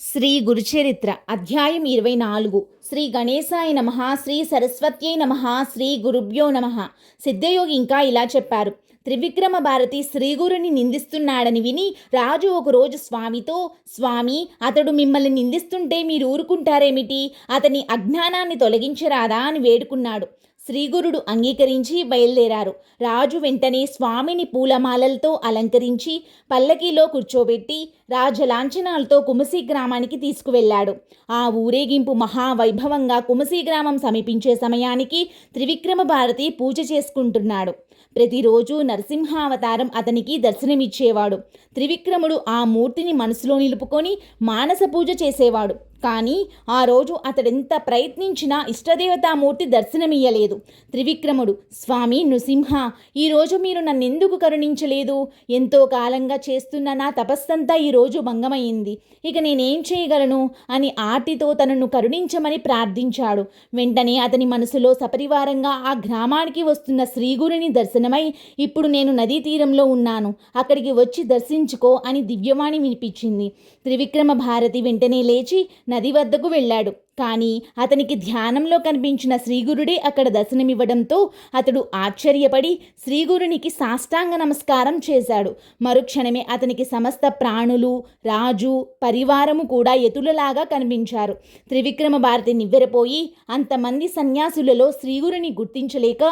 శ్రీ గురుచరిత్ర అధ్యాయం ఇరవై నాలుగు. శ్రీ గణేశాయ నమ శ్రీ సరస్వత్యై నమ శ్రీ గురుభ్యో నమ. సిద్ధయోగి ఇంకా ఇలా చెప్పారు. త్రివిక్రమ భారతి శ్రీగురుని నిందిస్తున్నాడని విని రాజు ఒకరోజు స్వామితో స్వామి అతడు మిమ్మల్ని నిందిస్తుంటే మీరు ఊరుకుంటారేమిటి? అతని అజ్ఞానాన్ని తొలగించరాదా? అని వేడుకున్నాడు. శ్రీగురుడు అంగీకరించి బయలుదేరారు. రాజు వెంటనే స్వామిని పూలమాలలతో అలంకరించి పల్లకీలో కూర్చోబెట్టి రాజలాంఛనాలతో కుమసి గ్రామానికి తీసుకువెళ్ళాడు. ఆ ఊరేగింపు మహావైభవంగా కుమసి గ్రామం సమీపించే సమయానికి త్రివిక్రమ భారతి పూజ చేసుకుంటున్నాడు. ప్రతిరోజు నరసింహావతారం అతనికి దర్శనమిచ్చేవాడు. త్రివిక్రముడు ఆ మూర్తిని మనసులో నిలుపుకొని మానస పూజ చేసేవాడు. కానీ ఆ రోజు అతడెంత ప్రయత్నించినా ఇష్టదేవతామూర్తి దర్శనమియ్యలేదు. త్రివిక్రముడు స్వామి నృసింహ ఈరోజు మీరు నన్నెందుకు కరుణించలేదు? ఎంతో కాలంగా చేస్తున్న నా తపస్సంతా ఈరోజు భంగమైంది ఇక నేనేం చేయగలను అని ఆర్తితో తనను కరుణించమని ప్రార్థించాడు. వెంటనే అతని మనసులో సపరివారంగా ఆ గ్రామానికి వస్తున్న శ్రీగురుని దర్శనమై ఇప్పుడు నేను నదీ తీరంలో ఉన్నాను. అక్కడికి వచ్చి దర్శించుకో అని దివ్యవాణి వినిపించింది. త్రివిక్రమ భారతి వెంటనే లేచి నది వద్దకు వెళ్ళాడు. కానీ అతనికి ధ్యానంలో కనిపించిన శ్రీగురుడే అక్కడ దర్శనమివ్వడంతో అతడు ఆశ్చర్యపడి శ్రీగురునికి సాష్టాంగ నమస్కారం చేశాడు. మరుక్షణమే అతనికి సమస్త ప్రాణులు రాజు పరివారము కూడా ఎతులలాగా కనిపించారు. త్రివిక్రమ భారతి నివ్వెరపోయి అంతమంది సన్యాసులలో శ్రీగురుని గుర్తించలేక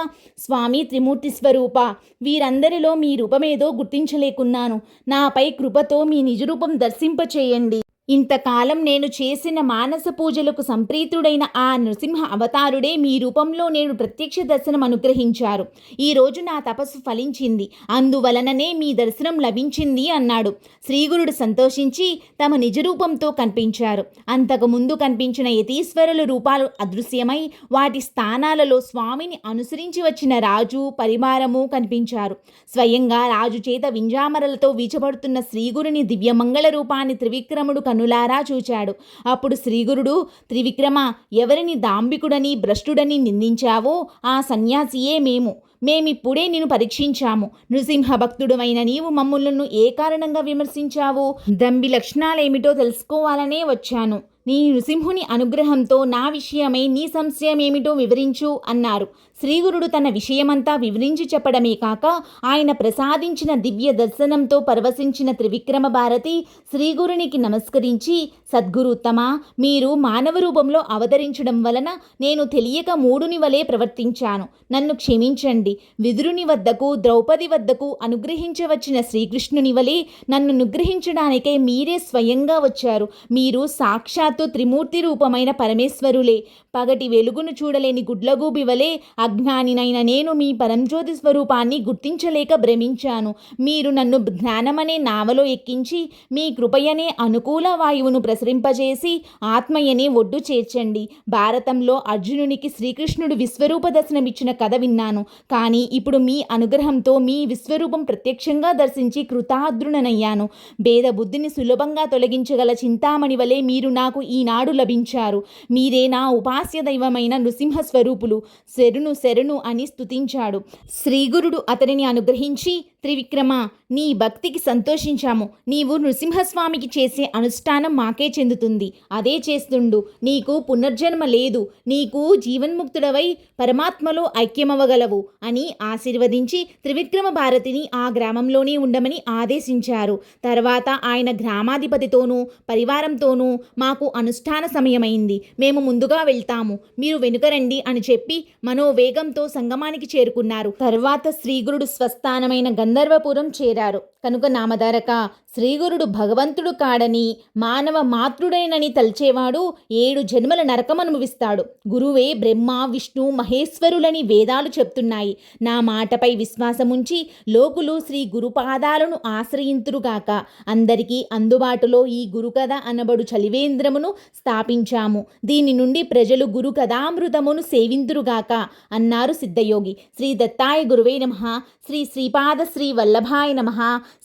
స్వామి త్రిమూర్తి స్వరూప వీరందరిలో మీ రూపమేదో గుర్తించలేకున్నాను. నాపై కృపతో మీ నిజరూపం దర్శింపచేయండి. ఇంతకాలం నేను చేసిన మానస పూజలకు సంప్రీతుడైన ఆ నృసింహ అవతారుడే మీ రూపంలో నేను ప్రత్యక్ష దర్శనం అనుగ్రహించారు. ఈరోజు నా తపస్సు ఫలించింది. అందువలననే మీ దర్శనం లభించింది అన్నాడు. శ్రీగురుడు సంతోషించి తమ నిజ రూపంతో కనిపించారు అంతకుముందు కనిపించిన యతీశ్వరుల రూపాలు అదృశ్యమై వాటి స్థానాలలో స్వామిని అనుసరించి వచ్చిన రాజు పరివారము కనిపించారు. స్వయంగా రాజు చేత వింజామరలతో వీచబడుతున్న శ్రీగురుని దివ్యమంగళ రూపాన్ని త్రివిక్రముడు కనులారా చూచాడు. అప్పుడు శ్రీగురుడు త్రివిక్రమ ఎవరిని దాంబికుడని భ్రష్టుడని నిందించావో ఆ సన్యాసియే మేము. మేమిప్పుడే నిన్ను పరీక్షించాము. నృసింహ భక్తుడమైన నీవు మమ్ములను ఏ కారణంగా విమర్శించావు? దంబి లక్షణాలేమిటో తెలుసుకోవాలనే వచ్చాను. నీ నృసింహుని అనుగ్రహంతో నా విషయమై నీ సంశయమేమిటో వివరించు అన్నారు. శ్రీగురుడు తన విషయమంతా వివరించి చెప్పడమే కాక ఆయన ప్రసాదించిన దివ్య దర్శనంతో పరవశించిన త్రివిక్రమ భారతి శ్రీగురునికి నమస్కరించి సద్గురుత్తమ మీరు మానవ రూపంలో అవతరించడం వలన నేను తెలియక మూడుని వలె ప్రవర్తించాను. నన్ను క్షమించండి. విదురుని వద్దకు ద్రౌపది వద్దకు అనుగ్రహించవచ్చిన శ్రీకృష్ణుని వలె నన్ను అనుగ్రహించడానికే మీరే స్వయంగా వచ్చారు. మీరు సాక్షాత్తు త్రిమూర్తి రూపమైన పరమేశ్వరులే. పగటి వెలుగును చూడలేని గుడ్లగూబి వలె అజ్ఞానినైన నేను మీ పరంజ్యోతి స్వరూపాన్ని గుర్తించలేక భ్రమించాను. మీరు నన్ను జ్ఞానమనే నావలో ఎక్కించి మీ కృపయనే అనుకూల వాయువును ప్రసరింపజేసి ఆత్మయనే ఒడ్డు చేర్చండి. భారతంలో అర్జునునికి శ్రీకృష్ణుడు విశ్వరూప దర్శనమిచ్చిన కథ విన్నాను. కానీ ఇప్పుడు మీ అనుగ్రహంతో మీ విశ్వరూపం ప్రత్యక్షంగా దర్శించి కృతాద్రుననయ్యాను భేద బుద్ధిని సులభంగా తొలగించగల చింతామణి వలె మీరు నాకు ఈనాడు లభించారు. మీరే నా ఉపాస్య దైవమైన నృసింహ స్వరూపులు శరును శరణు అని స్తుతించాడు. శ్రీగురుడు అతనిని అనుగ్రహించి త్రివిక్రమ నీ భక్తికి సంతోషించాము. నీవు నృసింహస్వామికి చేసే అనుష్ఠానం మాకే చెందుతుంది. అదే చేస్తుండు. నీకు పునర్జన్మ లేదు. నీకు జీవన్ముక్తుడవై పరమాత్మలో ఐక్యమవ్వగలవు అని ఆశీర్వదించి త్రివిక్రమ భారతిని ఆ గ్రామంలోనే ఉండమని ఆదేశించారు. తర్వాత ఆయన గ్రామాధిపతితోనూ పరివారంతోనూ మాకు అనుష్ఠాన సమయమైంది. మేము ముందుగా వెళ్తాము. మీరు వెనుక రండి అని చెప్పి మనోవేగంతో సంగమానికి చేరుకున్నారు. తర్వాత శ్రీగురుడు స్వస్థానమైన గంధర్వపురం చేరారు. కనుక నామధారక శ్రీగురుడు భగవంతుడు కాడని మానవ మాతృడేనని తలిచేవాడు ఏడు జన్మల నరకం అనుభవిస్తాడు. గురువే బ్రహ్మ విష్ణు మహేశ్వరులని వేదాలు చెప్తున్నాయి. నా మాటపై విశ్వాసముంచి లోకులు శ్రీ గురుపాదాలను ఆశ్రయింతురుగాక అందరికీ అందుబాటులో ఈ గురుకథ అనబడు చలివేంద్రమును స్థాపించాము. దీని నుండి ప్రజలు గురు కథామృతమును సేవింతురుగాక అన్నారు సిద్ధయోగి. శ్రీ దత్తాయ గురువే నమ. శ్రీ శ్రీపాద శ్రీ వల్లభాయ నమ.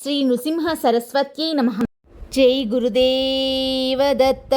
శ్రీ నృసింహ సరస్వత్యై నమ. జై గురుదేవ దత్త.